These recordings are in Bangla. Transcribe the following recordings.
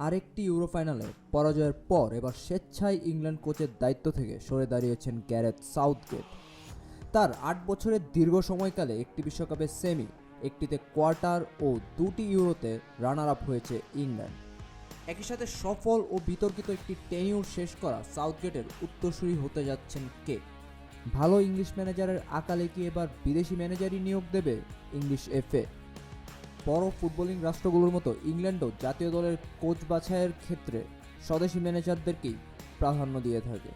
আরেকটি ইউরো ফাইনালে পরাজয়ের পর এবার স্বেচ্ছায় ইংল্যান্ড কোচের দায়িত্ব থেকে সরে দাঁড়িয়েছেন গ্যারেথ সাউথগেট তার আট বছরের দীর্ঘ সময়কালে একটি বিশ্বকাপে সেমি একটিতে কোয়ার্টার ও দুটি ইউরোতে রানার আপ হয়েছে ইংল্যান্ড একই সাথে সফল ও বিতর্কিত একটি টেনিউর শেষ করা সাউথগেটের উত্তরসূরি হতে যাচ্ছেন কে? ভালো ইংলিশ ম্যানেজারের আকালে কি এবার বিদেশি ম্যানেজারই নিয়োগ দেবে ইংলিশ এফএ বড় ফুটবলিং রাষ্ট্রগুলোর মতো ইংল্যান্ডও জাতীয় দলের কোচ বাছাইয়ের ক্ষেত্রে স্বদেশি ম্যানেজারদেরকেই প্রাধান্য দিয়ে থাকে।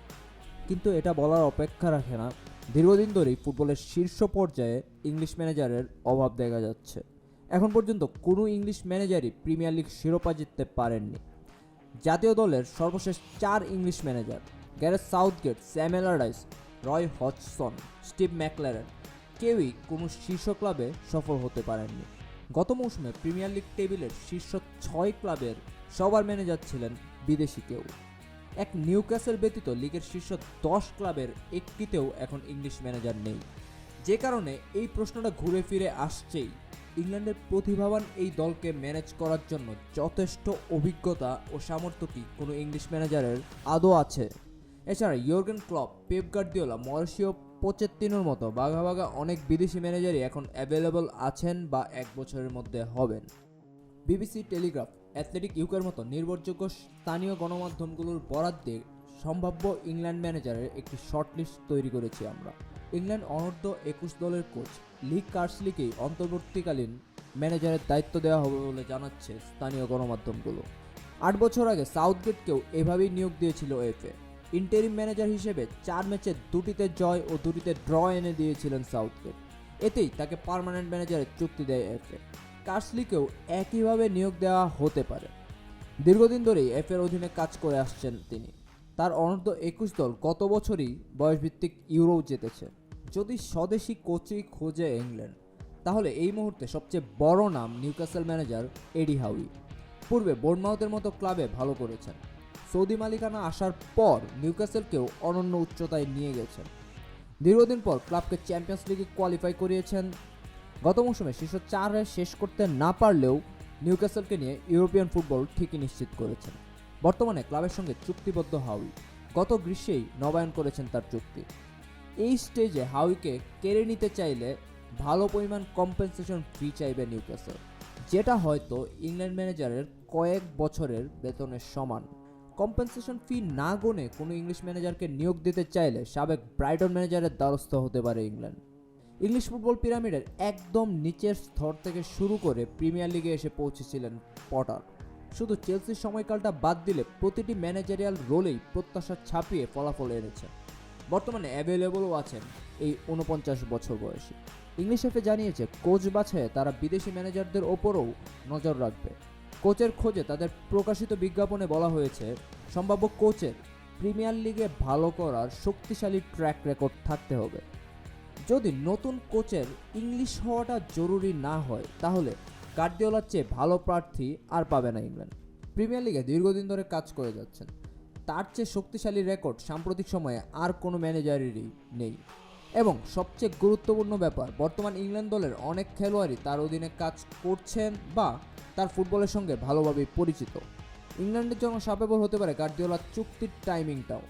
কিন্তু এটা বলার অপেক্ষা রাখে না। দীর্ঘদিন ধরেই ফুটবলের শীর্ষ পর্যায়ে ইংলিশ ম্যানেজারের অভাব দেখা যাচ্ছে। এখন পর্যন্ত কোনো ইংলিশ ম্যানেজারই প্রিমিয়ার লিগ শিরোপা জিততে পারেননি। জাতীয় দলের সর্বশেষ চার English manager, Gareth Southgate, Sam Allardyce Roy Hodgson, Steve McClaren, কেউই কোনো শীর্ষ ক্লাবে সফল হতে পারেননি। গত মৌসুমে প্রিমিয়ার লিগ টেবিলের শীর্ষ ছয় ক্লাবের সবার ম্যানেজার ছিলেন বিদেশি কেউ। এক নিউক্যাসেল ব্যতীত লিগের শীর্ষ দশ ক্লাবের একটিতেও এখন ইংলিশ ম্যানেজার নেই। যে কারণে এই প্রশ্নটা ঘুরে ফিরে আসছেই। ইংল্যান্ডের প্রতিভাবান এই দলকে ম্যানেজ করার জন্য যথেষ্ট অভিজ্ঞতা ও সামর্থ্য কি কোনো ইংলিশ ম্যানেজারের আদৌ আছে? এছাড়া Jurgen Klopp Pep Guardiola, Mauricio পোচেত্তিনোর মতো। বাঘা বাঘা অনেক বিদেশি ম্যানেজারই এখন অ্যাভেলেবল আছেন বা এক বছরের মধ্যে হবেন। বিবিসি টেলিগ্রাফ, অ্যাথলেটিক ইউকের মতো নির্ভরযোগ্য স্থানীয় গণমাধ্যমগুলোর বরাদ দিয়ে সম্ভাব্য ইংল্যান্ড ম্যানেজারের একটি শর্টলিস্ট তৈরি করেছি আমরা। ইংল্যান্ড অনূর্ধ্ব একুশ দলের কোচ লিগ কার্সলিকেই অন্তর্বর্তীকালীন ম্যানেজারের দায়িত্ব দেওয়া হবে বলে জানাচ্ছে স্থানীয় গণমাধ্যমগুলো। আট বছর আগে সাউথগেটকেও এভাবেই নিয়োগ দিয়েছিল এফএ ইন্টারিম ম্যানেজার হিসেবে চার ম্যাচে দুটিতে জয় ও দুটিতে ড্র এনে দিয়েছিলেন সাউথগেট এতেই তাকে পার্মানেন্ট ম্যানেজারের চুক্তি দেয় এফএ। কার্সলিকেও একইভাবে নিয়োগ দেওয়া হতে পারে। দীর্ঘদিন ধরেই এফ এর অধীনে কাজ করে আসছেন তিনি। তার অনূর্ধ্ব একুশ দল গত বছরই বয়সভিত্তিক ইউরো জিতেছে। যদি স্বদেশি কোচই খোঁজে ইংল্যান্ড, তাহলে এই মুহূর্তে সবচেয়ে বড় নাম নিউক্যাসেল ম্যানেজার এডি হাউই। পূর্বে বোর্নমাউথের মতো ক্লাবে ভালো করেছেন। সৌদি মালিকানা আসার পর নিউক্যাসেলকেও অনন্য উচ্চতায় নিয়ে গেছেন দীর্ঘদিন পর ক্লাবকে চ্যাম্পিয়ন্স লিগে কোয়ালিফাই করিয়েছেন। গত মৌসুমে শীর্ষ চারে শেষ করতে না পারলেও নিউক্যাসলকে নিয়ে ইউরোপিয়ান ফুটবল ঠিকই নিশ্চিত করেছেন। বর্তমানে ক্লাবের সঙ্গে চুক্তিবদ্ধ হাউই। গত গ্রীষ্মেই নবায়ন করেছেন তার চুক্তি। এই স্টেজে হাউইকে কেড়ে নিতে চাইলে ভালো পরিমাণ কম্পেনসেশন ফি চাইবে নিউক্যাসল, যেটা হয়তো ইংল্যান্ড ম্যানেজারের কয়েক বছরের বেতনের সমান। কম্পেনসেশন ফি না গুনে কোনো ইংলিশ ম্যানেজারকে নিয়োগ দিতে চাইলে সাবেক ব্রাইটন ম্যানেজারের দ্বারস্থ হতে পারে ইংল্যান্ড ইংলিশ ফুটবল পিরামিডের একদম নিচের স্তর থেকে শুরু করে প্রিমিয়ার লিগে এসে পৌঁছেছিলেন পটার শুধু চেলসির সময়কালটা বাদ দিলে প্রতিটি ম্যানেজারিয়াল রোলেই প্রত্যাশা ছাপিয়ে ফলাফল এনেছে। বর্তমানে অ্যাভেলেবলও আছেন এই উনপঞ্চাশ বছর বয়সী। ইংলিশ এফে জানিয়েছে কোচ বাছাইয়ে তারা বিদেশি ম্যানেজারদের ওপরও নজর রাখবে। কোচের খোঁজে তাদের প্রকাশিত বিজ্ঞাপনে বলা হয়েছে, সম্ভাব্য কোচের প্রিমিয়ার লিগে ভালো করার শক্তিশালী ট্র্যাক রেকর্ড থাকতে হবে। যদি নতুন কোচের ইংলিশ হওয়াটা জরুরি না হয়, তাহলে গার্দিওলার চেয়ে ভালো প্রার্থী আর পাবে না ইংল্যান্ড। প্রিমিয়ার লিগে দীর্ঘদিন ধরে কাজ করে যাচ্ছেন। তার চেয়ে শক্তিশালী রেকর্ড সাম্প্রতিক সময়ে আর কোনো ম্যানেজারেরই নেই। এবং সবচেয়ে গুরুত্বপূর্ণ ব্যাপার, বর্তমান ইংল্যান্ড দলের অনেক খেলোয়াড়ই তার অধীনে কাজ করছেন বা তার ফুটবলের সঙ্গে ভালোভাবেই পরিচিত। ইংল্যান্ডের জন্য সাপেবল হতে পারে গার্দিওলার চুক্তির টাইমিংটাও।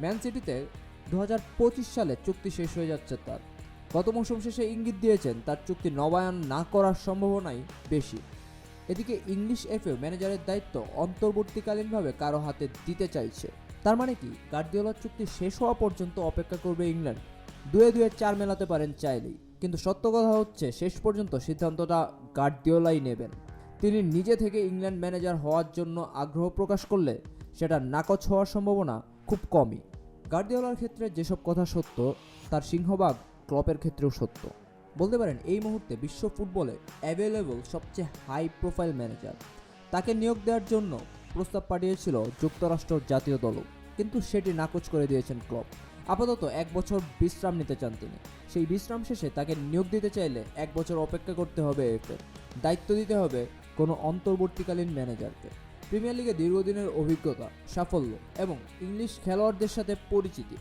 ম্যান সিটিতে দু হাজার পঁচিশ সালে চুক্তি শেষ হয়ে যাচ্ছে তার। গত মৌসুম শেষে ইঙ্গিত দিয়েছেন তার চুক্তি নবায়ন না করার সম্ভাবনাই বেশি। এদিকে ইংলিশ এফএ ম্যানেজারের দায়িত্ব অন্তর্বর্তীকালীনভাবে কারও হাতে দিতে চাইছে। তার মানে কি, গার্দিওলার চুক্তি শেষ হওয়া পর্যন্ত অপেক্ষা করবে ইংল্যান্ড? দুয়ে দুয়ে চার মেলাতে পারেন চাইলেই। কিন্তু সত্য কথা হচ্ছে, শেষ পর্যন্ত সিদ্ধান্তটা গার্দিওলাই নেবেন। তিনি নিজে থেকে ইংল্যান্ড ম্যানেজার হওয়ার জন্য আগ্রহ প্রকাশ করলে সেটা নাকচ হওয়ার সম্ভাবনা খুব কমই। গার্দিওলার ক্ষেত্রে যেসব কথা সত্য, তার সিংহভাগ ক্লপের ক্ষেত্রেও সত্য। বলতে পারেন, এই মুহূর্তে বিশ্ব ফুটবলে অ্যাভেলেবল সবচেয়ে হাই প্রোফাইল ম্যানেজার তাকে নিয়োগ দেওয়ার জন্য প্রস্তাব পাঠিয়েছিল যুক্তরাষ্ট্র জাতীয় দলও। কিন্তু সেটি নাকচ করে দিয়েছেন ক্লব আপাতত এক বছর বিশ্রাম নিতে চান তিনি। সেই বিশ্রাম শেষে তাকে নিয়োগ দিতে চাইলে এক বছর অপেক্ষা করতে হবে এফের দায়িত্ব দিতে হবে কোনো অন্তর্বর্তীকালীন ম্যানেজারকে। প্রিমিয়ার লিগে দীর্ঘদিনের অভিজ্ঞতা, সাফল্য এবং ইংলিশ খেলোয়াড়দের সাথে পরিচিতি।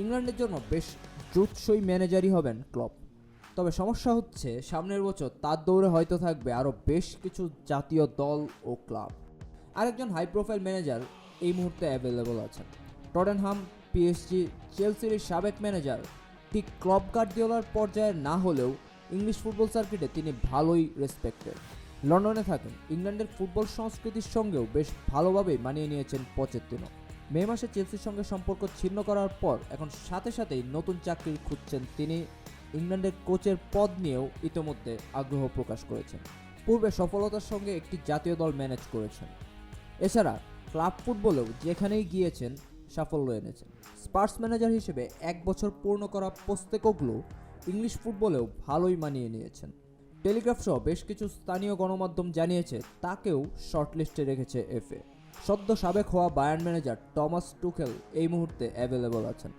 ইংল্যান্ডের জন্য বেশ দ্রুতসই ম্যানেজারই হবেন ক্লব তবে সমস্যা হচ্ছে, সামনের বছর তার দৌড়ে হয়তো থাকবে আরও বেশ কিছু জাতীয় দল ও ক্লাব। আরেকজন হাই প্রোফাইল ম্যানেজার এই মুহূর্তে অ্যাভেলেবল আছেন। টটেনহাম পিএসজি চেলসির সাবেক ম্যানেজার ঠিক ক্লব গার্দিওলার পর্যায়ে না হলেও ইংলিশ ফুটবল সার্কিটে তিনি ভালোই রেসপেক্টেড লন্ডনে থাকেন। ইংল্যান্ডের ফুটবল সংস্কৃতির সঙ্গেও বেশ ভালোভাবেই মানিয়ে নিয়েছেন পচেত্তিনো। মে মাসে চেলসির সঙ্গে সম্পর্ক ছিন্ন করার পর এখন সাথে সাথেই নতুন চাকরি খুঁজছেন তিনি। ইংল্যান্ডের কোচের পদ নিয়েও ইতোমধ্যে আগ্রহ প্রকাশ করেছেন। পূর্বে সফলতার সঙ্গে একটি জাতীয় দল ম্যানেজ করেছেন। এছাড়া ক্লাব ফুটবলেও যেখানেই গিয়েছেন সাফল্য এনেছেন। স্পার্স ম্যানেজার হিসেবে এক বছর পূর্ণ করা পোস্তেকোগ্লো ইংলিশ ফুটবলেও ভালোই মানিয়ে নিয়েছেন। টেলিগ্রাফ সহ বেশ কিছু স্থানীয় গণমাধ্যম জানিয়েছে, তাকেও শর্টলিস্টে রেখেছে এফএ। সদ্য সাবেক হওয়া বায়ার্ন ম্যানেজার টমাস টুকেল এই মুহূর্তে অ্যাভেলেবল আছেন।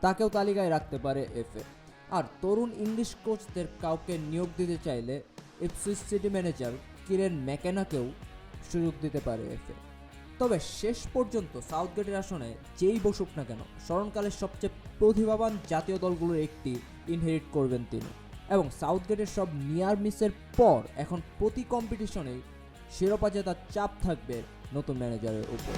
তাকেও তালিকায় রাখতে পারে এফএ। আর তরুণ ইংলিশ কোচদের কাউকে নিয়োগ দিতে চাইলে ইপসুইচ সিটি ম্যানেজার কিরেন ম্যাকেনাকেও সুযোগ দিতে পারে এফএ। তবে শেষ পর্যন্ত সাউথগেটের আসনে যেই বসুক না কেন, স্মরণকালের সবচেয়ে প্রতিভাবান জাতীয় দলগুলোর একটি ইনহেরিট করবেন তিনি। এবং সাউথগেটের সব নিয়ার মিসের পর এখন প্রতি কম্পিটিশনেই শিরোপা জেতার চাপ থাকবে নতুন ম্যানেজারের উপর।